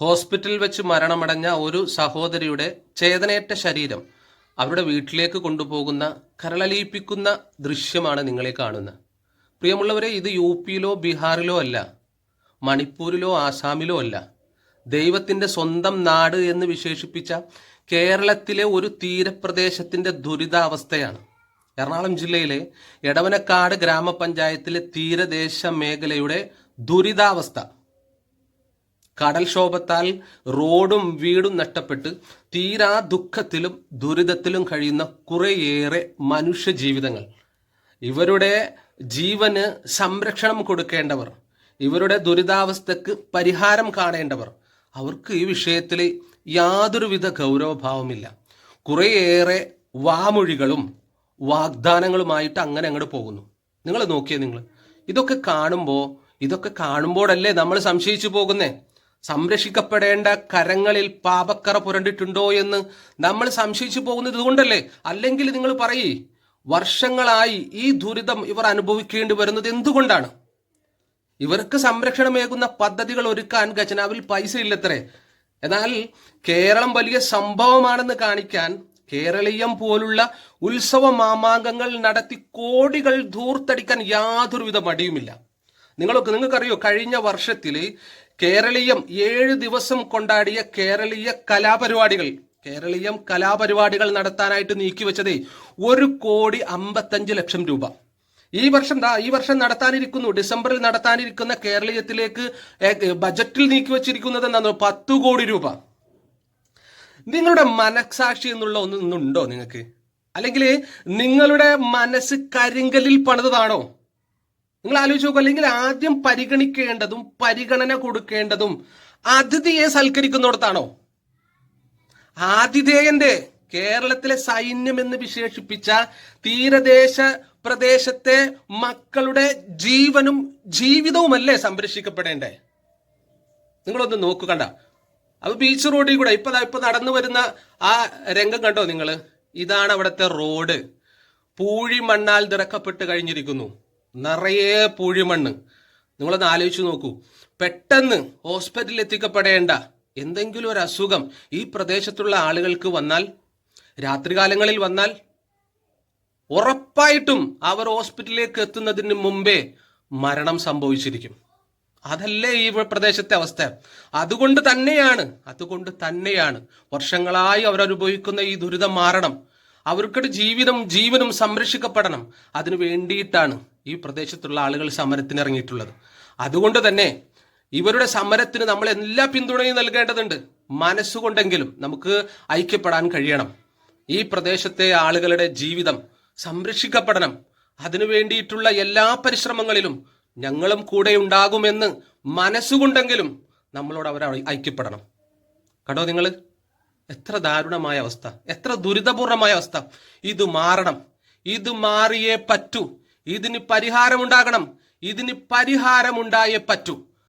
ഹോസ്പിറ്റലിൽ വെച്ച് മരണമടഞ്ഞ ഒരു സഹോദരിയുടെ ചേതനയേറ്റ ശരീരം അവരുടെ വീട്ടിലേക്ക് കൊണ്ടുപോകുന്ന കരളലിയിപ്പിക്കുന്ന ദൃശ്യമാണ് നിങ്ങളെ കാണുന്നത്. പ്രിയമുള്ളവരെ ഇത് യു പിയിലോ ബീഹാറിലോ അല്ല. മണിപ്പൂരിലോ ആസാമിലോ അല്ല. ദൈവത്തിന്റെ സ്വന്തം നാട് എന്ന് വിശേഷിപ്പിച്ച കേരളത്തിലെ ഒരു തീരപ്രദേശത്തിന്റെ ദുരിതാവസ്ഥയാണ്. എറണാകുളം ജില്ലയിലെ എടവനക്കാട് ഗ്രാമപഞ്ചായത്തിലെ തീരദേശ മേഖലയുടെ ദുരിതാവസ്ഥ. കടൽക്ഷോഭത്താൽ റോഡും വീടും നഷ്ടപ്പെട്ട് തീരാ ദുഃഖത്തിലും ദുരിതത്തിലും കഴിയുന്ന കുറേയേറെ മനുഷ്യ ജീവിതങ്ങൾ. ഇവരുടെ ജീവന് സംരക്ഷണം കൊടുക്കേണ്ടവർ ഇവരുടെ ദുരിതാവസ്ഥക്ക് പരിഹാരം കാണേണ്ടവർ അവർക്ക് ഈ വിഷയത്തിൽ യാതൊരുവിധ ഗൗരവഭാവമില്ല. കുറേയേറെ വാമൊഴികളും വാഗ്ദാനങ്ങളുമായിട്ട് അങ്ങനെ അങ്ങോട്ട് പോകുന്നു. നിങ്ങൾ നോക്കിയേ നിങ്ങൾ ഇതൊക്കെ കാണുമ്പോൾ ഇതൊക്കെ കാണുമ്പോഴല്ലേ നമ്മൾ സംശയിച്ചു പോകുന്നേ? സംരക്ഷിക്കപ്പെടേണ്ട കരങ്ങളിൽ പാപക്കറ പുരണ്ടിട്ടുണ്ടോ എന്ന് നമ്മൾ സംശയിച്ചു പോകുന്നത് ഇതുകൊണ്ടല്ലേ? അല്ലെങ്കിൽ നിങ്ങൾ പറയേ വർഷങ്ങളായി ഈ ദുരിതം ഇവർ അനുഭവിക്കേണ്ടി വരുന്നത് എന്തുകൊണ്ടാണ്? ഇവർക്ക് സംരക്ഷണമേകുന്ന പദ്ധതികൾ ഒരുക്കാൻ ഖജനാവിൽ പൈസ ഇല്ലത്രേ. എന്നാൽ കേരളം വലിയ സംഭവമാണെന്ന് കാണിക്കാൻ കേരളീയം പോലുള്ള ഉത്സവ മാമാങ്കങ്ങൾ നടത്തി കോടികൾ ധൂർത്തടിക്കാൻ യാതൊരുവിധ മടിയുമില്ല. നിങ്ങളൊക്കെ നിങ്ങൾക്കറിയോ കഴിഞ്ഞ വർഷത്തിൽ കേരളീയം ഏഴ് ദിവസം കൊണ്ടാടിയ കേരളീയ കലാപരിപാടികൾ. കേരളീയം കലാപരിപാടികൾ നടത്താനായിട്ട് നീക്കിവെച്ചതേ ഒരു കോടി അമ്പത്തഞ്ച് ലക്ഷം രൂപ. ഈ വർഷം ഈ വർഷം നടത്താനിരിക്കുന്നു. ഡിസംബറിൽ നടത്താനിരിക്കുന്ന കേരളീയത്തിലേക്ക് ബജറ്റിൽ നീക്കിവെച്ചിരിക്കുന്നത് എന്താണോ പത്ത് കോടി രൂപ. നിങ്ങളുടെ മനസാക്ഷി എന്നുള്ള ഒന്നുണ്ടോ നിങ്ങൾക്ക്? അല്ലെങ്കിൽ നിങ്ങളുടെ മനസ്സ് കരിങ്കലിൽ പണിതതാണോ? നിങ്ങൾ ആലോചിച്ച് നോക്കുക അല്ലെങ്കിൽ ആദ്യം പരിഗണിക്കേണ്ടതും പരിഗണന കൊടുക്കേണ്ടതും അതിഥിയെ സൽക്കരിക്കുന്നിടത്താണോ? ആതിഥേയന്റെ കേരളത്തിലെ സൈന്യം എന്ന് വിശേഷിപ്പിച്ച തീരദേശ പ്രദേശത്തെ മക്കളുടെ ജീവനും ജീവിതവുമല്ലേ സംരക്ഷിക്കപ്പെടേണ്ടേ? നിങ്ങളൊന്ന് നോക്കു കണ്ട. അപ്പൊ ബീച്ച് റോഡിൽ കൂടെ ഇപ്പൊ ഇപ്പൊ നടന്നു വരുന്ന ആ രംഗം കണ്ടോ നിങ്ങൾ ഇതാണ് അവിടുത്തെ റോഡ് പൂഴി മണ്ണാൽ നിറക്കപ്പെട്ട് കഴിഞ്ഞിരിക്കുന്നു. നിറയെ പൂഴിമണ്ണ്. നിങ്ങളൊന്ന് ആലോചിച്ച് നോക്കൂ. പെട്ടെന്ന് ഹോസ്പിറ്റലിൽ എത്തിക്കപ്പെടേണ്ട എന്തെങ്കിലും ഒരു അസുഖം ഈ പ്രദേശത്തുള്ള ആളുകൾക്ക് വന്നാൽ രാത്രികാലങ്ങളിൽ വന്നാൽ ഉറപ്പായിട്ടും അവർ ഹോസ്പിറ്റലിലേക്ക് എത്തുന്നതിന് മുമ്പേ മരണം സംഭവിച്ചിരിക്കും. അതല്ലേ ഈ പ്രദേശത്തെ അവസ്ഥ? അതുകൊണ്ട് തന്നെയാണ് അതുകൊണ്ട് തന്നെയാണ് വർഷങ്ങളായി അവരനുഭവിക്കുന്ന ഈ ദുരിതം മാറണം. അവർക്കൊരു ജീവിതം ജീവനും സംരക്ഷിക്കപ്പെടണം. അതിനു വേണ്ടിയിട്ടാണ് ഈ പ്രദേശത്തുള്ള ആളുകൾ സമരത്തിന് ഇറങ്ങിയിട്ടുള്ളത് അതുകൊണ്ട് തന്നെ ഇവരുടെ സമരത്തിന് നമ്മൾ എല്ലാ പിന്തുണയും നൽകേണ്ടതുണ്ട്. മനസ്സുകൊണ്ടെങ്കിലും നമുക്ക് ഐക്യപ്പെടാൻ കഴിയണം. ഈ പ്രദേശത്തെ ആളുകളുടെ ജീവിതം സംരക്ഷിക്കപ്പെടണം. അതിനു വേണ്ടിയിട്ടുള്ള എല്ലാ പരിശ്രമങ്ങളിലും ഞങ്ങളും കൂടെ ഉണ്ടാകുമെന്ന് മനസ്സുകൊണ്ടെങ്കിലും നമ്മളോട് അവർ ഐക്യപ്പെടണം. കണ്ടോ നിങ്ങൾ? എത്ര ദാരുണമായ അവസ്ഥ. എത്ര ദുരിതപൂർണമായ അവസ്ഥ. ഇത് മാറണം. ഇത് മാറിയേ പറ്റൂ. ഇതിന് പരിഹാരമുണ്ടാകണം. ഇതിന് പരിഹാരമുണ്ടായേ പറ്റൂ.